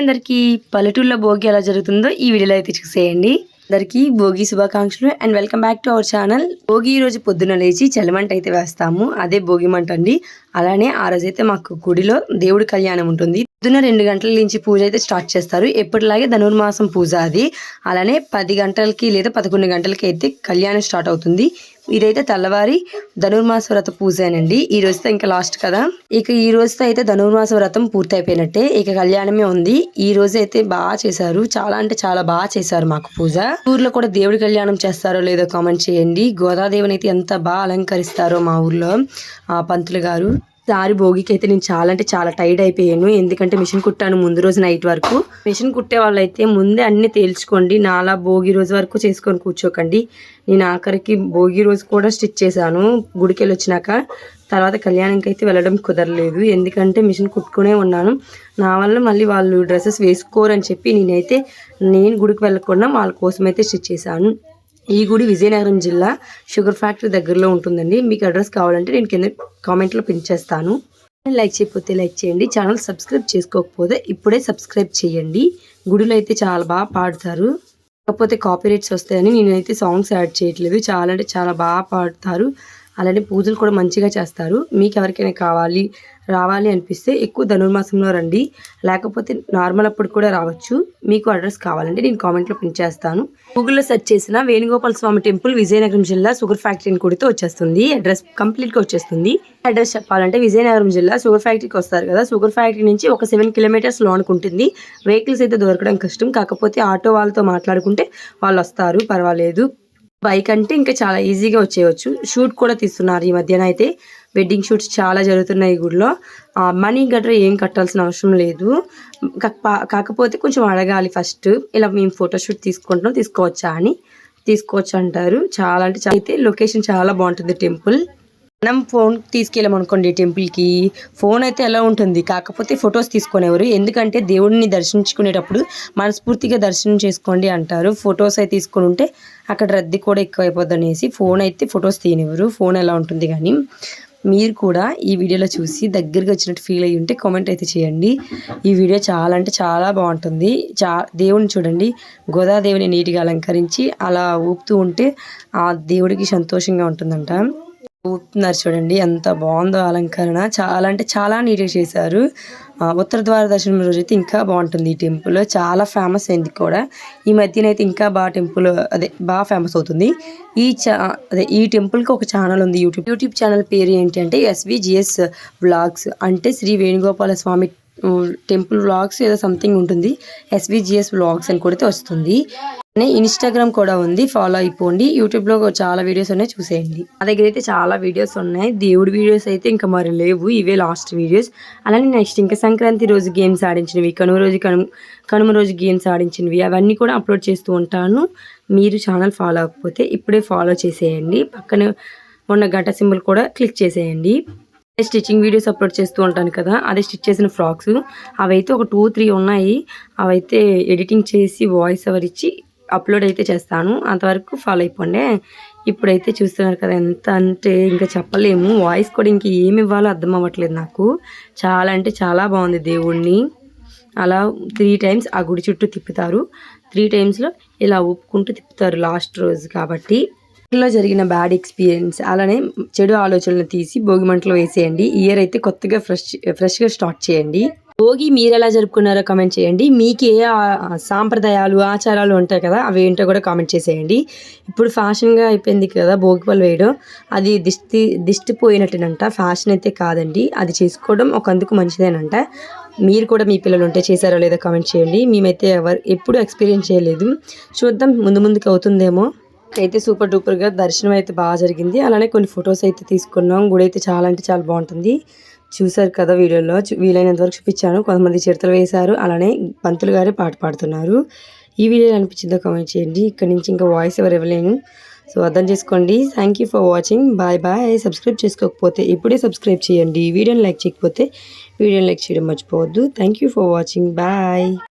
అందరికీ. పల్లెటూరులో భోగి ఎలా జరుగుతుందో ఈ వీడియోలో అయితే చూసేయండి. అందరికీ భోగి శుభాకాంక్షలు and welcome back to our channel. Bhogi రోజు పొద్దున లేచి చలిమంట అయితే వేస్తాము. అదే భోగి మంట అండి. అలానే ఆ రోజు అయితే మాకు గుడిలో దేవుడి కళ్యాణం ఉంటుంది. పొద్దున రెండు గంటల నుంచి పూజ అయితే స్టార్ట్ చేస్తారు. ఎప్పటిలాగే ధనుర్మాసం పూజ అది. అలానే పది గంటలకి లేదా పదకొండు గంటలకి అయితే కళ్యాణం స్టార్ట్ అవుతుంది. ఇదైతే తెల్లవారి ధనుర్మాస వ్రత పూజేనండి. ఈ రోజుతో ఇంకా లాస్ట్ కదా. ఇక ఈ రోజుతో అయితే ధనుర్మాస వ్రతం పూర్తి అయిపోయినట్టే ఇక కళ్యాణమే ఉంది. ఈ రోజు అయితే బాగా చేశారు. చాలా అంటే చాలా బాగా చేశారు మాకు పూజ. ఊర్లో కూడా దేవుడి కళ్యాణం చేస్తారో లేదో కామెంట్ చేయండి. గోదాదేవిని అయితే ఎంత బాగా అలంకరిస్తారో మా ఊర్లో. ఆ పంతులు గారు. దారి భోగికి అయితే నేను చాలా అంటే చాలా టైర్డ్ అయిపోయాను. ఎందుకంటే మిషన్ కుట్టాను ముందు రోజు నైట్ వరకు. మిషన్ కుట్టే వాళ్ళైతే ముందే అన్ని తేల్చుకోండి. నాలా భోగి రోజు వరకు చేసుకొని కూర్చోకండి. నేను ఆఖరికి భోగి రోజు కూడా స్టిచ్ చేశాను. గుడికెళ్ళి వచ్చినాక తర్వాత కళ్యాణంకి అయితే వెళ్ళడం కుదరలేదు. ఎందుకంటే మిషన్ కుట్టుకునే ఉన్నాను. నా వల్ల మళ్ళీ వాళ్ళు డ్రెస్సెస్ వేసుకోరని చెప్పి నేనైతే నేను గుడికి వెళ్ళకుండా వాళ్ళ కోసం అయితే స్టిచ్ చేశాను. ఈ గుడి విజయనగరం జిల్లా షుగర్ ఫ్యాక్టరీ దగ్గరలో ఉంటుందండి. మీకు అడ్రస్ కావాలంటే నేను కింద కామెంట్లో పిన్ చేస్తాను. లైక్ చేయకపోతే లైక్ చేయండి. ఛానల్ సబ్స్క్రైబ్ చేసుకోకపోతే ఇప్పుడే సబ్స్క్రైబ్ చేయండి. గుడిలో అయితే చాలా బాగా పాడతారు. కాకపోతే కాపీరేట్స్ వస్తాయని నేనైతే సాంగ్స్ యాడ్ చేయట్లేదు. చాలా అంటే చాలా బాగా పాడతారు. అలానే పూజలు కూడా మంచిగా చేస్తారు. మీకు ఎవరికైనా కావాలి రావాలి అనిపిస్తే ఎక్కువ ధనుర్మాసంలో రండి. లేకపోతే నార్మల్ అప్పుడు కూడా రావచ్చు. మీకు అడ్రస్ కావాలంటే నేను కామెంట్లో పిన్ చేస్తాను. గూగుల్లో సెర్చ్ చేసిన వేణుగోపాల స్వామి టెంపుల్ విజయనగరం జిల్లా షుగర్ ఫ్యాక్టరీని కొడితే వచ్చేస్తుంది. అడ్రస్ కంప్లీట్గా వచ్చేస్తుంది. అడ్రస్ చెప్పాలంటే విజయనగరం జిల్లా షుగర్ ఫ్యాక్టరీకి వస్తారు కదా. షుగర్ ఫ్యాక్టరీ నుంచి ఒక సెవెన్ కిలోమీటర్స్ లోనికి ఉంటుంది. వెహికల్స్ అయితే దొరకడం కష్టం. కాకపోతే ఆటో వాళ్ళతో మాట్లాడుకుంటే వాళ్ళు వస్తారు. పర్వాలేదు. బైక్ అంటే ఇంకా చాలా ఈజీగా వచ్చేయచ్చు. షూట్ కూడా తీస్తున్నారు ఈ మధ్యన అయితే. వెడ్డింగ్ షూట్స్ చాలా జరుగుతున్నాయి గుడిలో. మనీ గట్రా ఏం కట్టాల్సిన అవసరం లేదు. కాకపోతే కొంచెం అడగాలి ఫస్ట్. ఇలా మేము ఫోటోషూట్ తీసుకుంటున్నాం తీసుకోవచ్చా అని. తీసుకోవచ్చు అంటారు చాలా అంటే అయితే లొకేషన్ చాలా బాగుంటుంది టెంపుల్. మనం ఫోన్ తీసుకెళ్ళామనుకోండి టెంపుల్కి ఫోన్ అయితే ఎలా ఉంటుంది. కాకపోతే ఫొటోస్ తీసుకునేవారు ఎందుకంటే దేవుడిని దర్శించుకునేటప్పుడు మనస్ఫూర్తిగా దర్శనం చేసుకోండి అంటారు. ఫొటోస్ అయితే తీసుకొని ఉంటే అక్కడ రద్దీ కూడా ఎక్కువ అయిపోద్ది అనేసి ఫోన్ అయితే ఫొటోస్ తీయనివ్వరు. ఫోన్ ఎలా ఉంటుంది కానీ మీరు కూడా ఈ వీడియోలో చూసి దగ్గరగా వచ్చినట్టు ఫీల్ అయ్యి ఉంటే కామెంట్ అయితే చేయండి. ఈ వీడియో చాలా అంటే చాలా బాగుంటుంది. చా దేవుని చూడండి. గోదాదేవిని నీట్గా అలంకరించి అలా ఊపుతూ ఉంటే ఆ దేవుడికి సంతోషంగా ఉంటుందంట. ఊపుతున్నారు చూడండి ఎంత బాగుందో అలంకరణ. చాలా అంటే చాలా నీట్గా చేశారు. ఉత్తర ద్వార దర్శనం రోజు అయితే ఇంకా బాగుంటుంది ఈ టెంపుల్. చాలా ఫేమస్ అయింది కూడా. ఈ మధ్యన అయితే ఇంకా బాగా టెంపుల్ అదే బాగా ఫేమస్ అవుతుంది. ఈ చా అదే ఈ టెంపుల్కి ఒక ఛానల్ ఉంది యూట్యూబ్. యూట్యూబ్ ఛానల్ పేరు ఏంటి అంటే ఎస్విజిఎస్ వ్లాగ్స్ అంటే శ్రీ వేణుగోపాల స్వామి టెంపుల్ వ్లాగ్స్ ఏదో సంథింగ్ ఉంటుంది. ఎస్విజిఎస్ వ్లాగ్స్ అని కొడితే వస్తుంది. ఇన్స్టాగ్రామ్ కూడా ఉంది. ఫాలో అయిపోండి. యూట్యూబ్లో చాలా వీడియోస్ ఉన్నాయి. చూసేయండి. మా దగ్గర అయితే చాలా వీడియోస్ ఉన్నాయి. దేవుడి వీడియోస్ అయితే ఇంకా మరి లేవు. ఇవే లాస్ట్ వీడియోస్ అలానే నెక్స్ట్ ఇంకా సంక్రాంతి రోజు గేమ్స్ ఆడించినవి కనుమ రోజు కనుమ కనుమ రోజు గేమ్స్ ఆడించినవి అవన్నీ కూడా అప్లోడ్ చేస్తూ ఉంటాను. మీరు ఛానల్ ఫాలో అవ్వకపోతే ఇప్పుడే ఫాలో చేసేయండి. పక్కన ఉన్న గంట సింబల్ కూడా క్లిక్ చేసేయండి. స్టిచ్చింగ్ వీడియోస్ అప్లోడ్ చేస్తూ ఉంటాను కదా అదే స్టిచ్ చేసిన ఫ్రాక్స్. అవైతే ఒక టూ త్రీ ఉన్నాయి. అవైతే ఎడిటింగ్ చేసి వాయిస్ ఓవర్ ఇచ్చి అప్లోడ్ అయితే చేస్తాను. అంతవరకు ఫాలో అయిపోండి. ఇప్పుడైతే చూస్తున్నారు కదా ఎంత అంటే ఇంకా చెప్పలేము. వాయిస్ కూడా ఇంక ఏమి ఇవ్వాలో అర్థం అవ్వట్లేదు నాకు. చాలా అంటే చాలా బాగుంది దేవుణ్ణి. అలా త్రీ టైమ్స్ ఆ గుడి చుట్టూ తిప్పుతారు. త్రీ టైమ్స్లో ఇలా ఒప్పుకుంటూ తిప్పుతారు లాస్ట్ రోజు కాబట్టి. లో జరిగిన బ్యాడ్ ఎక్స్పీరియన్స్ అలానే చెడు ఆలోచనలు తీసి భోగి మంటలు వేసేయండి. ఇయర్ అయితే కొత్తగా ఫ్రెష్ ఫ్రెష్గా స్టార్ట్ చేయండి. భోగి మీరు ఎలా జరుపుకున్నారో కామెంట్ చేయండి. మీకు ఏ సాంప్రదాయాలు ఆచారాలు ఉంటాయి కదా అవి ఏంటో కూడా కామెంట్ చేసేయండి. ఇప్పుడు ఫ్యాషన్గా అయిపోయింది కదా భోగి పళ్ళు వేయడం అది దిష్టి దిష్టి పోయినట్టేనంట. ఫ్యాషన్ అయితే కాదండి. అది చేసుకోవడం ఒక అందుకు మంచిదేనంట. మీరు కూడా మీ పిల్లలు ఉంటే చేశారో లేదో కామెంట్ చేయండి. మేమైతే ఎవరు ఎప్పుడు ఎక్స్పీరియన్స్ చేయలేదు. చూద్దాం ముందు ముందుకు అవుతుందేమో. అయితే సూపర్ డూపర్గా దర్శనం అయితే బాగా జరిగింది. అలానే కొన్ని ఫొటోస్ అయితే తీసుకున్నాం. గుడి అయితే చాలా అంటే చాలా బాగుంటుంది. చూసారు కదా వీడియోలో. వీలైనంత వరకు చూపించాను. కొంతమంది చిరతలు వేశారు. అలానే పంతులు గారే పాట పాడుతున్నారు. ఈ వీడియో అనిపించిందో కామెంట్ చేయండి. ఇక్కడ నుంచి ఇంకా వాయిస్ ఎవరు ఇవ్వలేను. సో అర్థం చేసుకోండి. Thank you for watching bye bye subscribe చేసుకోకపోతే ఇప్పుడే సబ్స్క్రైబ్ చేయండి. వీడియోని లైక్ చేయకపోతే వీడియోని లైక్ చేయడం మర్చిపోవద్దు. Thank you for watching bye